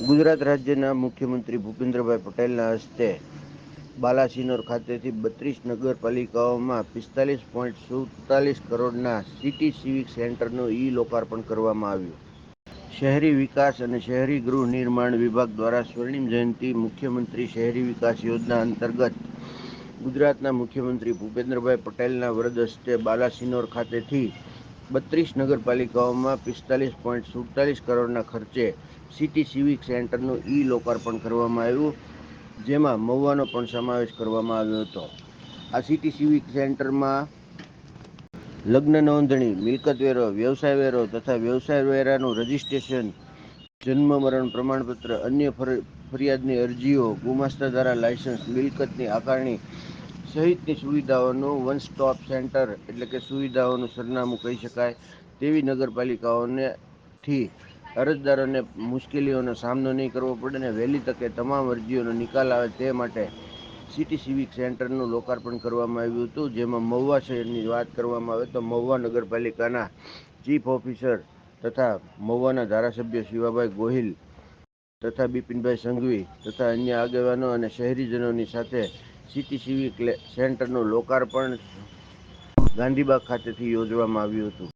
ગુજરાત રાજ્યના મુખ્યમંત્રી ભૂપેન્દ્રભાઈ પટેલના હસ્તે બાલાસિનોર ખાતેથી બત્રીસ નગરપાલિકાઓમાં પિસ્તાલીસ પોઈન્ટ સુડતાલીસ કરોડના સિટી સિવિક સેન્ટરનું ઈ લોકાર્પણ કરવામાં આવ્યું. શહેરી વિકાસ અને શહેરી ગૃહ નિર્માણ વિભાગ દ્વારા સ્વર્ણિમ જયંતિ મુખ્યમંત્રી શહેરી વિકાસ યોજના અંતર્ગત ગુજરાતના મુખ્યમંત્રી ભૂપેન્દ્રભાઈ પટેલના વરદ હસ્તે બાલાસિનોર ખાતેથી બત્રીસ નગરપાલિકાઓમાં પિસ્તાલીસ પોઈન્ટ સુડતાલીસ કરોડના ખર્ચે સિટી સિવિક સેન્ટરનું ઈ લોકાર્પણ કરવામાં આવ્યું, જેમાં મહુવાનો પણ સમાવેશ કરવામાં આવ્યો હતો. આ સિટી સિવિક સેન્ટરમાં લગ્ન નોંધણી, મિલકત વેરો, વ્યવસાય વેરો તથા વ્યવસાય વેરાનું રજિસ્ટ્રેશન, જન્મ મરણ પ્રમાણપત્ર, અન્ય ફરિયાદની અરજીઓ, ગુમાસ્તા દ્વારા લાયસન્સ, મિલકતની આકારણી સહિતની સુવિધાઓનું વન સ્ટોપ સેન્ટર એટલે કે સુવિધાઓનું સરનામું કહી શકાય તેવી નગરપાલિકાઓને થી અરજદારોને મુશ્કેલીઓનો સામનો નહીં કરવો પડે અને વહેલી તકે તમામ અરજીઓનો નિકાલ આવે તે માટે સિટી સિવિક સેન્ટરનું લોકાર્પણ કરવામાં આવ્યું હતું. જેમાં મહુવા શહેરની વાત કરવામાં આવે તો મહુવા નગરપાલિકાના ચીફ ઓફિસર તથા મહુવાના ધારાસભ્ય શિવાભાઈ ગોહિલ તથા બિપિનભાઈ સંઘવી તથા અન્ય આગેવાનો અને શહેરીજનોની સાથે સિટી સિવિક સેન્ટરનું લોકાર્પણ ગાંધીબાગ ખાતેથી યોજવામાં આવ્યું હતું.